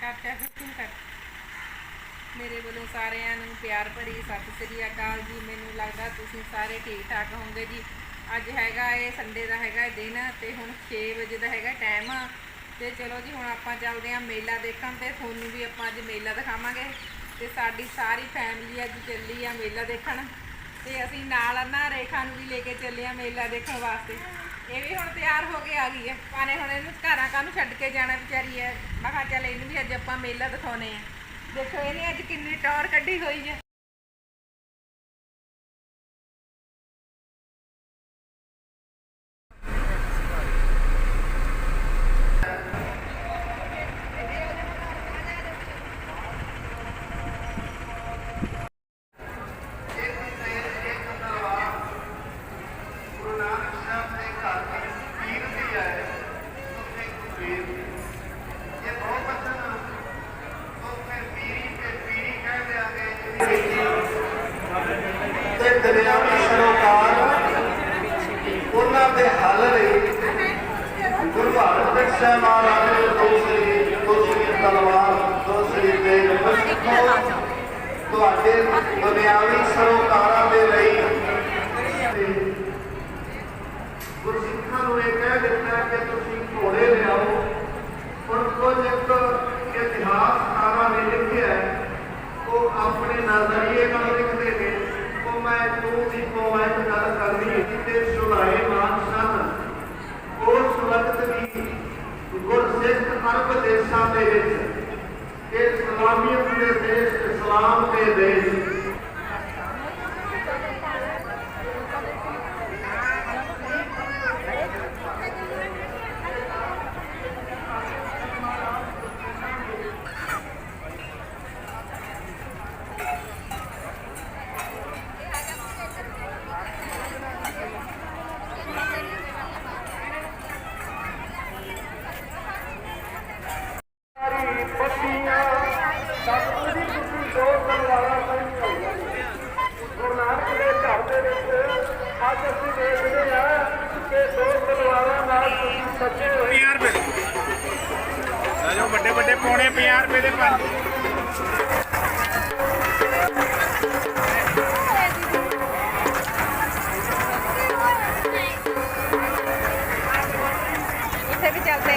ਕਰ ਹੁਕਮ ਕਰ। ਮੇਰੇ ਵੱਲੋਂ ਸਾਰਿਆਂ ਨੂੰ ਪਿਆਰ ਭਰੀ ਸਤਿ ਸ੍ਰੀ ਅਕਾਲ ਜੀ। ਮੈਨੂੰ ਲੱਗਦਾ ਤੁਸੀਂ ਸਾਰੇ ਠੀਕ ਠਾਕ ਹੋਵੋਗੇ ਜੀ। ਅੱਜ ਹੈਗਾ ਇਹ ਸੰਡੇ ਦਾ ਹੈਗਾ ਦਿਨ ਤੇ ਹੁਣ 6 ਵਜੇ ਦਾ ਹੈਗਾ ਟਾਈਮ ਤੇ ਚਲੋ ਜੀ, ਹੁਣ ਆਪਾਂ ਚੱਲਦੇ ਆਂ ਮੇਲਾ ਦੇਖਣ ਤੇ। ਤੁਹਾਨੂੰ ਵੀ ਆਪਾਂ ਅੱਜ ਮੇਲਾ ਦਿਖਾਵਾਂਗੇ। ਤੇ ਸਾਡੀ ਸਾਰੀ ਫੈਮਿਲੀ ਅੱਜ ਚੱਲੀ ਆ ਮੇਲਾ ਦੇਖਣ। ਤੇ ਅਸੀਂ ਨਾਲ ਨਾ ਰੇਖਾ ਨੂੰ ਵੀ ਲੈ ਕੇ ਚੱਲੇ ਆ ਮੇਲਾ ਦੇਖਣ ਵਾਸਤੇ। ਇਹ ਵੀ ਹੁਣ ਤਿਆਰ ਹੋ ਕੇ ਆ ਗਈ ਹੈ। ਪਾਣੇ ਹੁਣ ਇਹਨੂੰ ਘਰਾਂ ਕਾਹਨੂੰ ਛੱਡ ਕੇ ਜਾਣਾ ਵਿਚਾਰੀ ਹੈ। ਮੈਂ ਕਿਹਾ ਚੱਲ ਇਹਨੂੰ ਵੀ ਅੱਜ ਆਪਾਂ ਮੇਲਾ ਦਿਖਾਉਨੇ ਆ। ਦੇਖੋ, ਇਹਨੇ ਅੱਜ ਕਿੰਨੀ ਟੌਰ ਕੱਢੀ ਹੋਈ ਹੈ ਗੁਰੂ ਨਾਨਕ ਸਾਹਿਬ ਦੇ ਘਰ ਦੀ ਪੀਰ ਦੀ ਹੈ ਉੱਥੇ ਕੁਬੀਰ ਇਹ ਬਹੁਤ ਬਚਨ ਉਹ ਫਿਰ ਪੀਰੀ ਤੇ ਪੀਰੀ ਕਹਿ ਦਿਆਂਗੇ ਤੇ ਦਰਿਆਵੀ ਸਰੋਕਾਰ ਉਹਨਾਂ ਦੇ ਹੱਲ ਲਈ ਗੁਰੂ ਭਾਰਤ ਮਹਾਰਾਜ ਨੇ ਦੂਸਰੀ ਦੂਸਰੀ ਤਲਵਾਰ ਦੂਸਰੀ ਤੇਗ ਤੁਹਾਡੇ ਦੁਨਿਆਵੀ ਸਰੋਕਾਰਾਂ ਦੇ ਲਈ ਗੁਰਸਿੱਖਾਂ ਨੂੰ ਇਹ ਕਹਿ ਦਿੱਤਾ ਕਿ ਤੁਸੀਂ ਘੋੜੇ ਲਿਆਓ ਹੁਣ ਕੁਝ ਇੱਕ ਇਤਿਹਾਸਕਾਰਾਂ ਨੇ ਲਿਖਿਆ ਉਹ ਆਪਣੇ ਨਜ਼ਰੀਏ ਨਾਲ ਮੈਂ ਤੂੰ ਦੀ ਪੋਇੰਟ ਗੱਲ ਕਰਨੀ ਤੇ ਸੁਲਾਈਮਾਨ ਸਨ ਉਸ ਵਕਤ ਵੀ ਗੁਰਸਿੱਖ ਅਰਬ ਦੇਸ਼ਾਂ ਦੇ ਵਿੱਚ, ਇਹ ਇਸਲਾਮੀਅਤ ਦੇ ਦੇਸ਼ ਇਸਲਾਮ ਦੇ ਦੇਸ਼। 50 ਰੁਪਏ ਲੈ ਜਾਓ ਵੱਡੇ ਵੱਡੇ ਪੌਣੇ 50 ਰੁਪਏ ਦੇ ਪੰਜ ਇੱਥੇ ਵੀ ਚੱਲਦੇ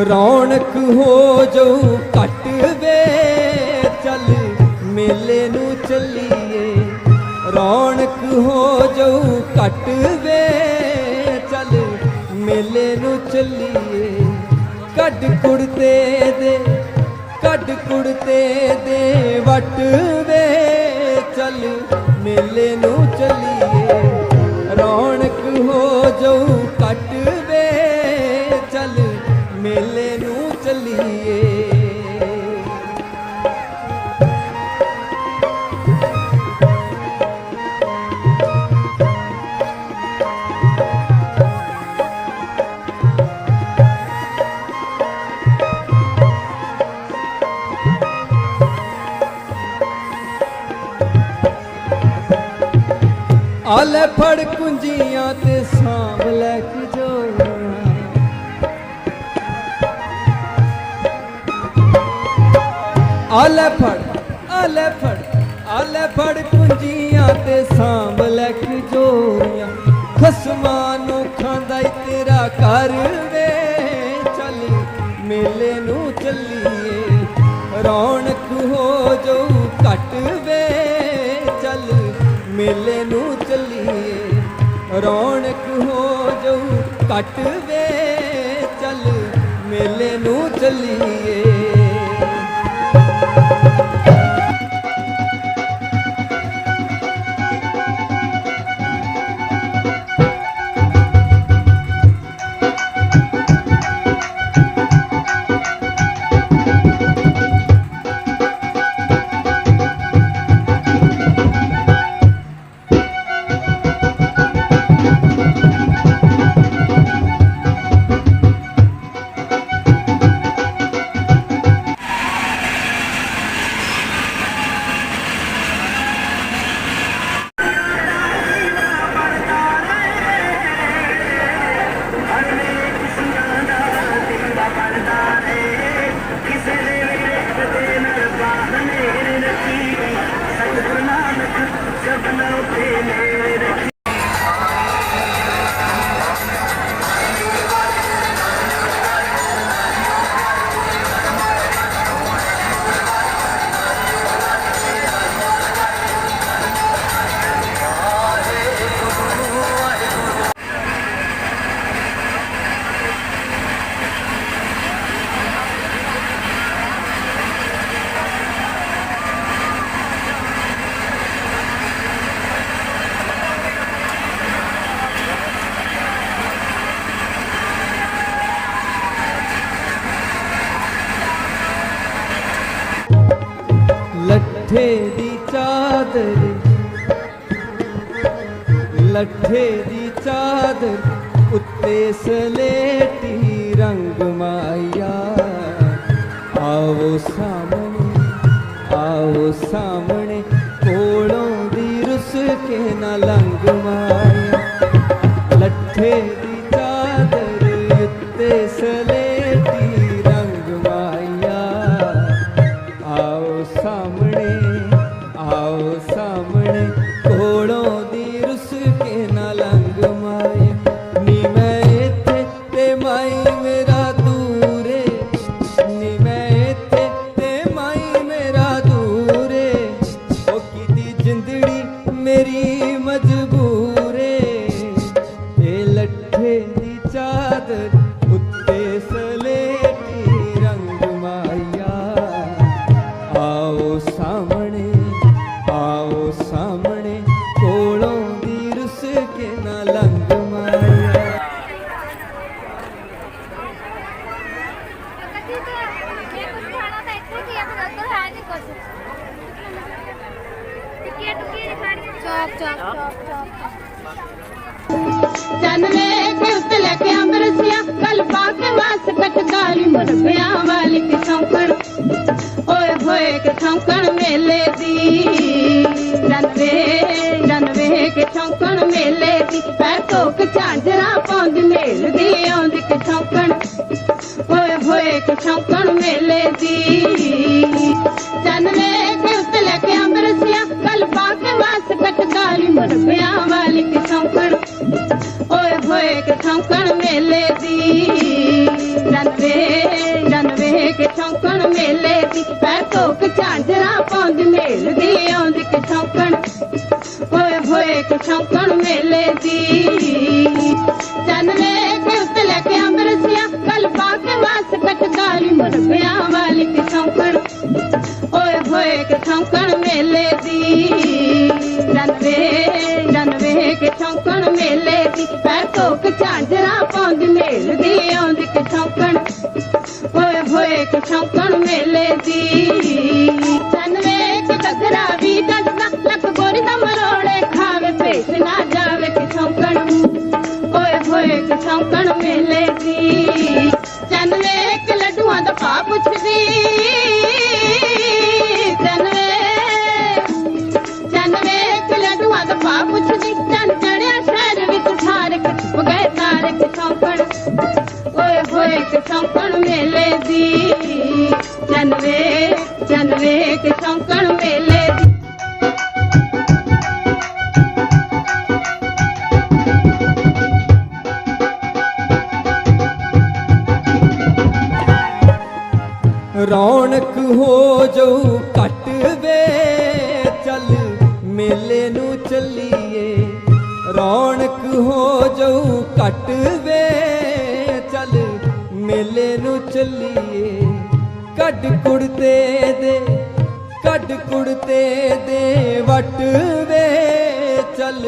ਰੌਣਕ ਹੋ ਜਾਊ, ਘਟ ਵੇ ਚੱਲ, ਮੇਲੇ ਨੂੰ ਚੱਲੀਏ। ਰੌਣਕ ਹੋ ਜਾਊ, ਘਟ ਵੇ ਚੱਲ, ਮੇਲੇ ਨੂੰ ਚੱਲੀਏ। ਕੱਢ ਕੁੜਤੇ ਦੇ, ਕੱਢ ਕੁੜਤੇ ਦੇ, ਵਟ ਵੇ ਚੱਲ, ਮੇਲੇ ਨੂੰ ਚੱਲੀਏ। ਰੌਣਕ ਹੋ ਜਾਊ, ਘਟ ਸਾਂਭ ਲੈ ਕੇ ਜੋੜੀਆਂ ਆਲੇ ਫੜ ਆਲੇ ਫੜ ਆਲੇ ਫੜ ਪੁੰਜੀਆਂ ਤੇ ਸਾਂਭ ਲੈ ਕੇ ਜੋੜੀਆਂ ਖਸਮਾਂ ਨੂੰ ਖਾਂਦਾ ਈ ਤੇਰਾ ਘਰ ਵੇ, ਚੱਲ ਮੇਲੇ ਨੂੰ ਚੱਲੀਏ। ਰੌਣਕ ਹੋ ਜਾਊ ਘਟ ਵੇ, ਚੱਲ ਮੇਲੇ ਨੂੰ ਰੌਣਕ ਹੋ ਜਾਊ ਘਟ ਵੇ ਚੱਲ ਮੇਲੇ ਨੂੰ ਚੱਲੀਏ। ਚਾਦਰ ਲੱਠੇ ਦੀ ਚਾਦਰ ਉੱਤੇ ਸਲੇਟੀ ਰੰਗ ਮਾਇਆ ਆਓ ਸਾਹਮਣੇ ਚੰਨ ਵੇਖ ਉੱਤੇ ਲੈ ਕੇ ਅੰਬਰਸੀਆਂ ਗੱਲ ਪਾ ਕੇ ਵਾਸ ਕਟਕਾਲੀ ਮੁਰਬਿਆਂ ਵਾਲੀ ਕਿ ਓਏ ਹੋਏ ਕਿ ਮੇਲੇ ਦੀ। ਚੰਨ ਵੇ ਚੰਨ ਮੇਲੇ ਦੀ। ਪੈਰ ਧੋਕ ਝਾਂਜਰਾ ਪਾਉਂਦੀ, ਮੇਲ ਦੀ ਆਉਂਦੀ ਕਿ ਸੌਂਕਣ ਓਏ ਹੋਏ ਕਿ ਮੇਲੇ ਦੀ। घरावी जग खावे पेस ना जावे मेले दी चनवे एक लड्डुआ दा पा पुछदी। पुछदी। चन चढ़िया शहर विच थारे मेले ਰੌਣਕ ਹੋ ਜਾਊ, ਘਟ ਵੇ ਚੱਲ, ਮੇਲੇ ਨੂੰ ਚੱਲੀਏ। ਰੌਣਕ ਹੋ ਜਾਊ, ਘਟ ਵੇ ਚੱਲ, ਮੇਲੇ ਨੂੰ ਚੱਲੀਏ। ਕੱਢ ਕੁੜਤੇ ਦੇ, ਕੱਢ ਕੁੜਤੇ ਦੇ, ਵਟ ਵੇ ਚੱਲ,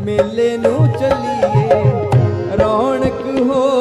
ਮੇਲੇ ਨੂੰ ਚੱਲੀਏ। ਰੌਣਕ ਹੋ